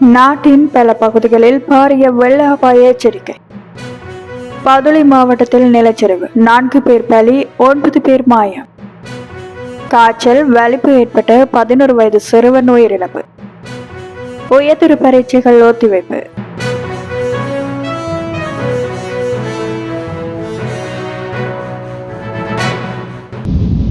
நாட்டின் பல பகுதிகளில் பாரிய வெள்ள அபாய எச்சரிக்கை. பதுளை மாவட்டத்தில் நிலச்சரிவு. நான்கு பேர் பலி ஒன்பது பேர் மாயம். காய்ச்சல் வலிப்பு ஏற்பட்ட பதினோரு வயது சிறுவன் உயிரிழப்பு. உயர்திரு பரீட்சைகள் ஒத்திவைப்பு.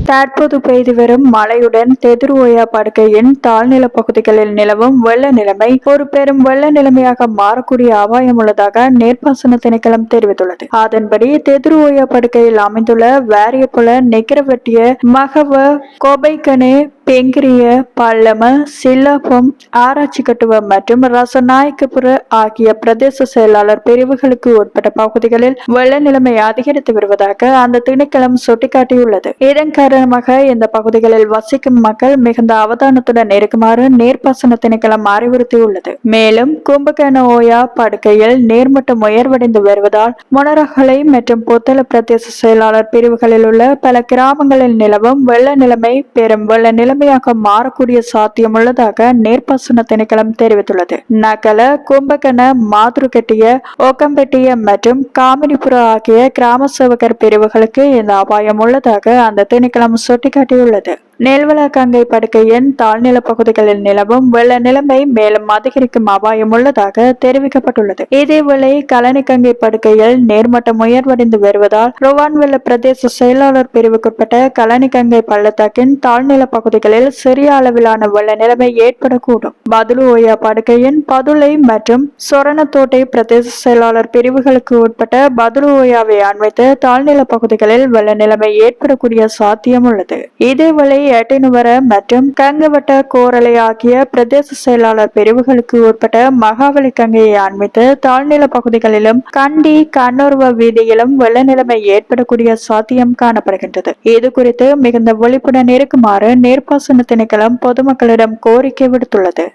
தற்போது பெய்து வரும் மழையுடன் தெதிர் ஓயா படுக்கையின் தாழ்நில பகுதிகளில் நிலவும் வெள்ள நிலைமை ஒரு பெரும் வெள்ள நிலைமையாக மாறக்கூடிய அபாயம் உள்ளதாக நீர்ப்பாசன திணைக்களம் தெரிவித்துள்ளது. அதன்படி தெதிர் ஓயா படுக்கையில் அமைந்துள்ள வேரியபுல நெக்கிரவெட்டிய மகவ கோபைக்கனே பெங்கிரிய பல்லம சிலபம் ஆராய்ச்சி கட்டுவ மற்றும் ரசநாயக்கபுர ஆகிய பிரதேச செயலாளர் பிரிவுகளுக்கு உட்பட்ட பகுதிகளில் வெள்ள நிலைமை அதிகரித்து வருவதாக அந்த திணைக்களம் சுட்டிக்காட்டியுள்ளது. இதன் காரணமாக இந்த பகுதிகளில் வசிக்கும் மக்கள் மிகுந்த அவதானத்துடன் இருக்குமாறு நீர்ப்பாசன திணைக்களம் அறிவுறுத்தியுள்ளது. மேலும் கும்பகர்ண ஓயா படுக்கையில் நீர்மட்டம் உயர்வடைந்து வருவதால் மொனரகலை மற்றும் புத்தள பிரதேச செயலாளர் பிரிவுகளில் உள்ள பல கிராமங்களில் நிலவும் வெள்ள நிலைமை பெரும் வெள்ள நிலைமையாக மாறக்கூடிய சாத்தியம் உள்ளதாக நீர்ப்பாசன திணைக்களம் தெரிவித்துள்ளது. நகல கும்பகன மாதுருகெட்டிய ஓக்கம்பெட்டிய மற்றும் காமினிபுர ஆகிய கிராம சேவகர் பிரிவுகளுக்கு இந்த அபாயம் உள்ளதாக அந்த திணைக்களம் சுட்டிக்காட்டியுள்ளது. நெல்வளக்கங்கை படுக்கையின் தாழ்நில பகுதிகளில் நிலவும் வெள்ள நிலைமை மேலும் அதிகரிக்கும் அபாயம் உள்ளதாக தெரிவிக்கப்பட்டுள்ளது. இதேவேளை கலனிக்கங்கை படுக்கையில் நேர்மட்டம் உயர்வடைந்து வருவதால் ருவான்வெல்ல பிரதேச செயலாளர் பிரிவுக்குட்பட்ட கலனிக்கங்கை பள்ளத்தாக்கின் தாழ்நில பகுதிகளில் சிறிய அளவிலான வெள்ள நிலைமை ஏற்படக்கூடும். பதுலு ஓயா படுக்கையின் பதுளை மற்றும் சொரணத்தோட்டை பிரதேச செயலாளர் பிரிவுகளுக்கு உட்பட்ட பதுலு ஓயாவை அண்மைத்து தாழ்நில பகுதிகளில் வெள்ள நிலைமை ஏற்படக்கூடிய சாத்தியம் உள்ளது. இதேவேளை எட்டினுவர மற்றும் கங்கவட்ட கோரலை ஆகிய பிரதேச செயலாளர் பிரிவுகளுக்கு உட்பட்ட மகாவலி கங்கையை ஆன்மித்து தாழ்நில பகுதிகளிலும் கண்டி கண்ணோர்வ வீதியிலும் வெள்ள நிலைமை ஏற்படக்கூடிய சாத்தியம் காணப்படுகின்றது. இது குறித்து மிகுந்த விழிப்புடன் இருக்குமாறு நீர்ப்பாசன திணைக்களம் பொதுமக்களிடம் கோரிக்கை விடுத்துள்ளது.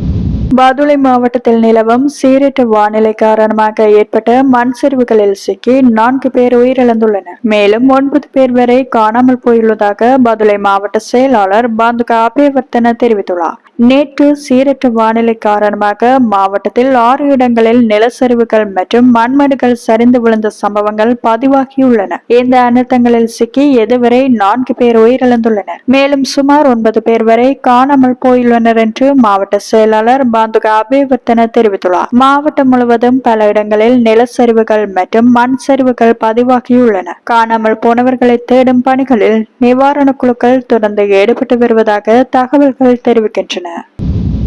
பதுளை மாவட்டத்தில் நிலவும் சீரற்ற வானிலை காரணமாக ஏற்பட்ட மண் சரிவுகளில் சிக்கி நான்கு பேர் உயிரிழந்துள்ளனர். மேலும் ஒன்பது பேர் வரை காணாமல் போயுள்ளதாக பதுளை மாவட்ட செயலாளர் பாந்துக அபேவர்த்தன தெரிவித்துள்ளார். நேற்று சீரற்ற வானிலை காரணமாக மாவட்டத்தில் ஆறு இடங்களில் நிலச்சரிவுகள் மற்றும் மண்மடுகள் சரிந்து விழுந்த சம்பவங்கள் பதிவாகியுள்ளன. இந்த அனர்த்தங்களில் சிக்கி எதுவரை நான்கு பேர் உயிரிழந்துள்ளனர். மேலும் சுமார் ஒன்பது பேர் வரை காணாமல் போயுள்ளனர் என்று மாவட்ட செயலாளர் பாந்துக அபேவர்த்தன தெரிவித்துள்ளார். மாவட்டம் முழுவதும் பல இடங்களில் நிலச்சரிவுகள் மற்றும் மண் சரிவுகள் பதிவாகியுள்ளன. காணாமல் போனவர்களை தேடும் பணிகளில் நிவாரண குழுக்கள் தொடர்ந்து ஈடுபட்டு வருவதாக தகவல்கள் தெரிவிக்கின்றன.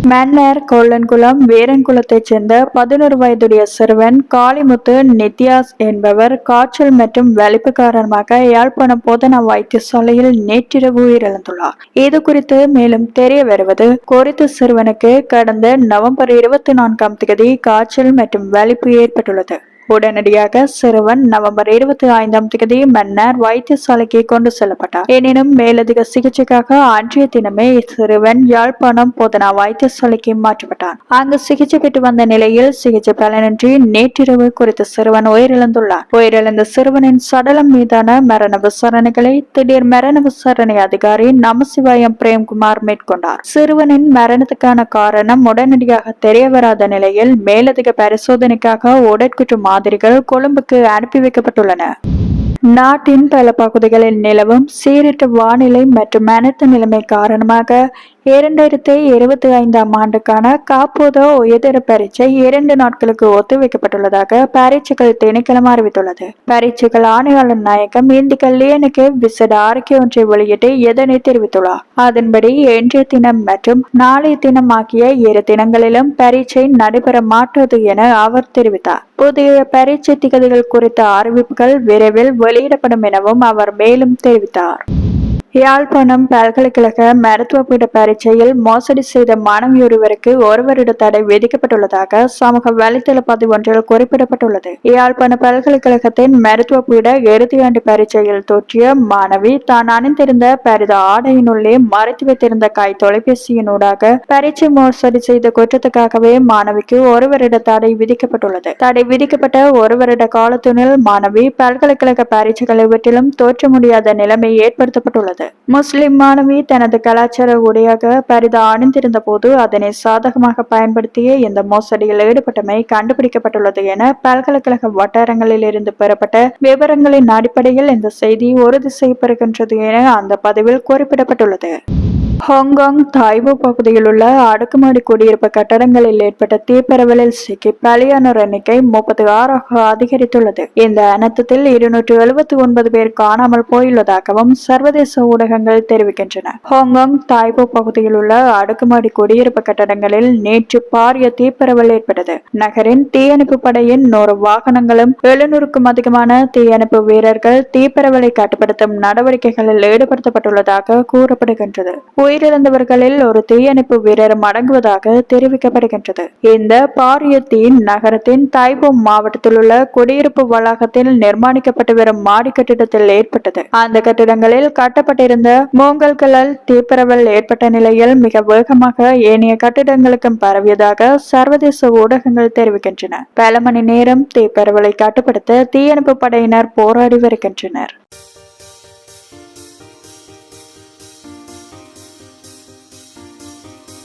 மன்னர் கொல்லன்குளம் வேரன்குளத்தைச் சேர்ந்த பதினோரு வயதுடைய சிறுவன் காளிமுத்து நித்யாஸ் என்பவர் காய்ச்சல் மற்றும் வலிப்பு காரணமாக யாழ்ப்பாணம் போதனா வைத்தியசாலையில் நேற்றிரவு உயிரிழந்துள்ளார் இது குறித்து மேலும் தெரிய வருவது குறித்த சிறுவனுக்கு கடந்த நவம்பர் இருபத்தி நான்காம் தேதி காய்ச்சல் மற்றும் வலிப்பு ஏற்பட்டுள்ளது. உடனடியாக சிறுவன் நவம்பர் இருபத்தி ஐந்தாம் தேதி மன்னர் வைத்தியசாலைக்கு கொண்டு செல்லப்பட்டார் எனினும் மேலதிக சிகிச்சைக்காக அன்றைய தினமே சிறுவன் யாழ்ப்பாணம் போதனா வைத்தியசாலைக்கு மாற்றப்பட்டார் அங்கு சிகிச்சை பெற்று வந்த நிலையில் சிகிச்சை பலனின்றி நேற்றிரவு குறித்த சிறுவன் உயிரிழந்துள்ளார் உயிரிழந்த சிறுவனின் சடலம் மீதான மரண விசாரணைகளை திடீர் மரண விசாரணை அதிகாரி நமசிவாயம் பிரேம்குமார் மேற்கொண்டார். சிறுவனின் மரணத்துக்கான காரணம் உடனடியாக தெரிய வராத நிலையில் மேலதிக பரிசோதனைக்காக உடற்குற்று மாதிரிகள் கொழும்புக்கு அனுப்பி வைக்கப்பட்டுள்ளன. நாட்டின் பல பகுதிகளில் நிலவும் சீரற்ற வானிலை மற்றும் அனைத்து நிலைமை காரணமாக இரண்டாயிரத்தி இருபத்தி ஐந்தாம் ஆண்டுக்கான காப்போதோ உயர்தர பரீட்சை இரண்டு நாட்களுக்கு ஒத்திவைக்கப்பட்டுள்ளதாக பரீட்சைகள் திணைக்களம் அறிவித்துள்ளது. பரீட்சைகள் ஆணையாளர் நாயகம் இந்திகள் லியனுக்கு விசேட அறிக்கை ஒன்றை வெளியிட்டு இதனை தெரிவித்துள்ளார். அதன்படி இன்றைய தினம் மற்றும் நாளைய தினம் ஆகிய இரு தினங்களிலும் பரீட்சை நடைபெற மாட்டாது என அவர் தெரிவித்தார். புதிய பரீட்சை திகதிகள் குறித்த அறிவிப்புகள் விரைவில் வெளியிடப்படும் எனவும் அவர் மேலும் தெரிவித்தார். யாழ்ப்பாணம் பல்கலைக்கழக மருத்துவ பீட பரீட்சையில் மோசடி செய்த மாணவியொருவருக்கு ஒரு வருட தடை விதிக்கப்பட்டுள்ளதாக சமூக வலைதள பதிவு ஒன்றில் குறிப்பிடப்பட்டுள்ளது. யாழ்ப்பாண பல்கலைக்கழகத்தின் மருத்துவ பீட இறுதியாண்டு பரீட்சையில் தோற்றிய மாணவி தான் அணிந்திருந்த பரித ஆடையினுள்ளே மறைத்து வைத்திருந்த கை தொலைபேசியினூடாக பரீட்சை மோசடி செய்த குற்றத்துக்காகவே மாணவிக்கு ஒரு வருட தடை விதிக்கப்பட்டுள்ளது. தடை விதிக்கப்பட்ட ஒரு வருட காலத்தினுள் மாணவி பல்கலைக்கழக பரீட்சைகளை விட்டிலும் தோற்ற முடியாத நிலைமை ஏற்படுத்தப்பட்டுள்ளது. தெரிவித்துள்ளது முஸ்லிம் மாணவி தனது கலாச்சார உடையாக பரிதா அணிந்திருந்த போது அதனை சாதகமாக பயன்படுத்திய இந்த மோசடியில் ஈடுபட்டமை கண்டுபிடிக்கப்பட்டுள்ளது என பல்கலைக்கழக வட்டாரங்களில் இருந்து பெறப்பட்ட விவரங்களின் அடிப்படையில் இந்த செய்தி உறுதி செய்யப்படுகின்றது என அந்த பதிவில் குறிப்பிடப்பட்டுள்ளது. ஹாங்காங் தாய்வோ பகுதியில் உள்ள அடுக்குமாடி குடியிருப்பு கட்டடங்களில் ஏற்பட்ட தீப்பரவலில் சிக்கி பலியானோர் எண்ணிக்கை முப்பத்தி ஆறாக அதிகரித்துள்ளது. இந்த அனர்த்தத்தில் இருநூற்று எழுபத்தி ஒன்பது பேர் காணாமல் போயுள்ளதாகவும் சர்வதேச ஊடகங்கள் தெரிவிக்கின்றன. ஹாங்காங் தாய்வோ பகுதியில் உள்ள அடுக்குமாடி குடியிருப்பு கட்டடங்களில் நேற்று பாரிய தீப்பரவல் ஏற்பட்டது. நகரின் தீயணைப்பு படையின் நூறு வாகனங்களும் எழுநூறுக்கும் அதிகமான தீயணைப்பு வீரர்கள் தீப்பரவலை கட்டுப்படுத்தும் நடவடிக்கைகளில் ஈடுபடுத்தப்பட்டுள்ளதாக கூறப்படுகின்றது. உயிரிழந்தவர்களில் ஒரு தீயணைப்பு வீரரும் அடங்குவதாக தெரிவிக்கப்படுகின்றது. இந்த பாரிய தீ நகரத்தின் தைபோம் மாவட்டத்தில் உள்ள குடியிருப்பு வளாகத்தில் நிர்மாணிக்கப்பட்டு வரும் மாடி கட்டிடத்தில் ஏற்பட்டது. அந்த கட்டிடங்களில் கட்டப்பட்டிருந்த மூங்கல்களால் தீப்பரவல் ஏற்பட்ட நிலையில் மிக வேகமாக ஏனைய கட்டிடங்களுக்கும் பரவியதாக சர்வதேச ஊடகங்கள் தெரிவிக்கின்றன. பல மணி நேரம் தீப்பரவலை கட்டுப்படுத்த தீயணைப்பு படையினர் போராடி வருகின்றனர்.